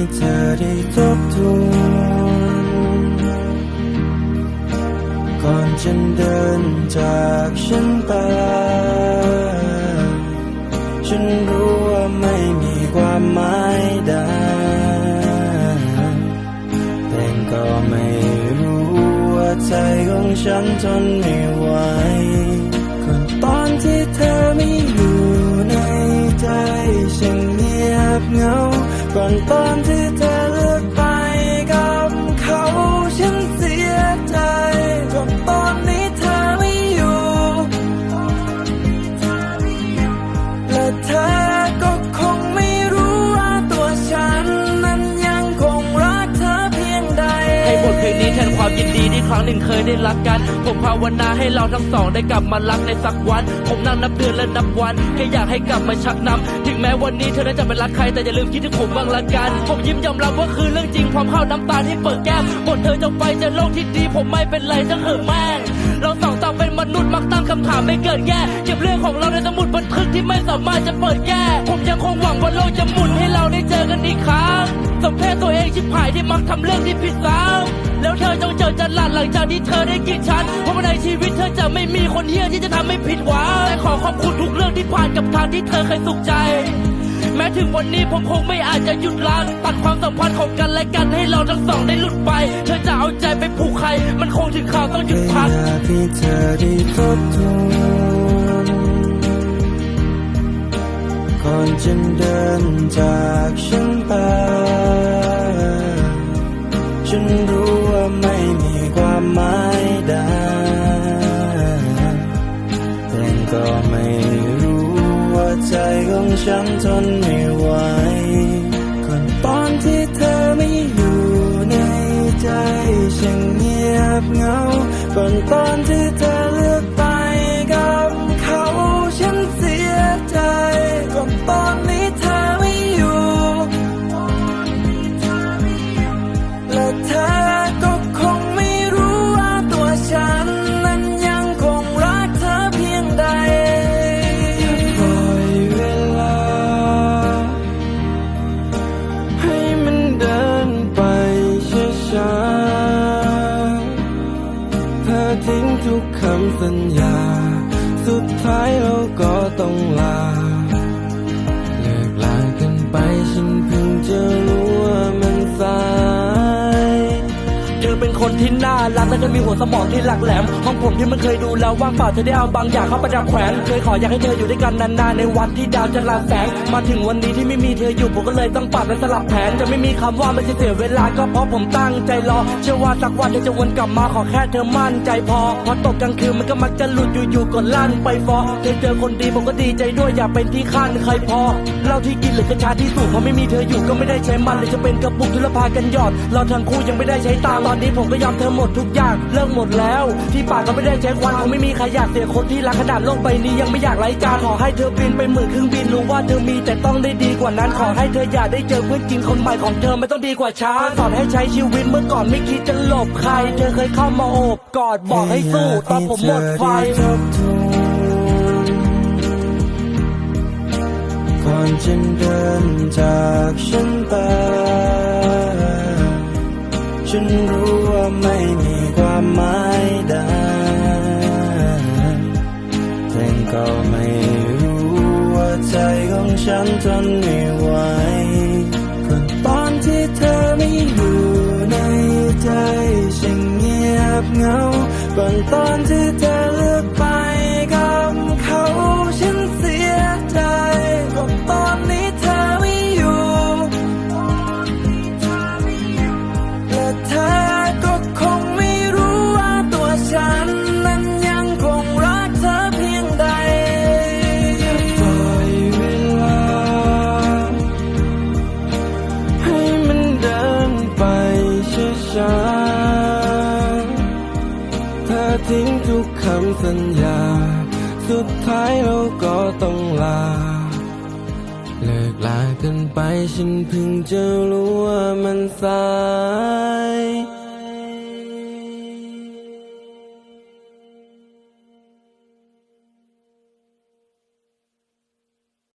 ้เธอได้ทบทวนก่อนฉันเดินจากฉันไป ฉันรู้ว่าไม่มีความหมายใดแต่ก็ไม่รู้ว่าใจของฉันทนไม่ ก่อ ครั้งหนึ่งเคยได้รักกัน ผมภาวนาให้เราทั้งสองได้กลับมารักในสักวัน ผมนั่งนับเดือนและนับวันแค่อยากให้กลับมาชักนำถึงแม้วันนี้เธอนั้นจะไม่รักใครแต่อย่าลืมคิดถึงผมบ้างละกัน ผมยิ้มยอมรับว่าคือเรื่องจริงพร้อมเข้าน้ำตาที่เปิดแก้มบทเธอจะไปจะโลกที่ดี ผมไม่เป็นไรจะเหอะแม่งเราสองต่างเป็นมนุษย์มักตั้งคำถามไม่เกิดแย่เก็บเรื่องของเราในสมุดบันทึกที่ไม่สามารถจะเปิดแก้ผมยังคงหวังว่าโลกจะหมุนให้เราได้เจอกันอีกครั้งสมเพศตัวเองชิบหายที่มักทำเรื่องที่ผิดซ้ำ แล้วเธอจงเจอจันหลาดหลังจากที่เธอได้กินฉันเพราะว่าในชีวิตเธอจะไม่มีคนเฮี้ยที่จะทำให้ผิดหวังแต่ขอขอบคุณทุกเรื่องที่ผ่านกับทางที่เธอเคยสุขใจ แม้ถึงวันนี้ผมคงไม่อาจจะหยุดรักตัดความสัมพันธ์ของกันและกันให้เราทั้งสองได้หลุดไป เธอจะเอาใจไปผูกใคร มันคงถึงข่าวต้องหยุดพักอยากให้เธอได้ทบทวนก่อนฉันเดินจากฉันไป ใจของฉันทนไม่ไหวก่อนตอนที่เธอไม่อยู่ในใจฉันเงียบเหงาก่อนตอนที่เธอ งทุกคำสัญญา สุดท้ายเราก็ต้องลา เลิกลากันไปฉันเพิ่งจะ คนที่น่ารักและก็มีหัวสมองที่หลักแหลมห้องผมที่มันเคยดูแล้วว่างเปล่าเธอได้เอาบางอย่างเข้าประดับแขวนเคยขออยากให้เธออยู่ด้วยกันนานๆในวันที่ดาวจะลาแสง มาถึงวันนี้ที่ไม่มีเธออยู่ผมก็เลยต้องปรับและสลับแผนจะไม่มีคำว่าไม่ใช่เสียเวลาก็เพราะผมตั้งใจรอเชื่อว่าสักวันเธอจะวนกลับมาขอแค่เธอมั่นใจพอพอตกกลางคืนมันก็มักจะหลุดอยู่ๆก็ลั่นไปฟอเธอเจอคนดีผมก็ดีใจด้วยอย่าเป็นที่ขั้นใครพอเล้าที่กินหรือกระชาที่สูบพอไม่มีเธออยู่ก็ไม่ได้ใช้มันเลยจะเป็นกระปุกทุลพากันหยอด เราทั้งคู่ยังไม่ได้ใช้ตาตอนนี้ผมก็ยอมเธอหมดทุกอย่างเลิกหมดแล้ว ที่ปากก็ไม่ได้ใช้ควันคงไม่มีใครอยากเสียคนที่รักขนาดโลกใบนี้ยังไม่อยากไร้จานขอให้เธอบินไปหมื่นเครื่องบินรู้ว่าเธอมีแต่ต้องได้ดีกว่านั้นขอให้เธออย่าได้เจอเพื่อนกินคนใหม่ของเธอไม่ต้องดีกว่าฉันสอนให้ใช้ชีวิตเมื่อก่อนไม่คิดจะหลบใคร เธอเคยเข้ามาโอบกอดบอกให้สู้ตอนผมหมดไฟก่อนฉันเดินจากฉันไปฉัน ไม่มีความหมายใดแต่ก็ไม่รู้ว่าใจของฉันทนไม่ไหวก่อนตอนที่เธอไม่อยู่ในใจฉันเงียบเหงาก่อนตอนที่เธอเลือกไป ทุกคำสัญญา สุดท้ายเราก็ต้องลา เลิกลากันไปฉันเพิ่งจะรู้ว่ามันสาย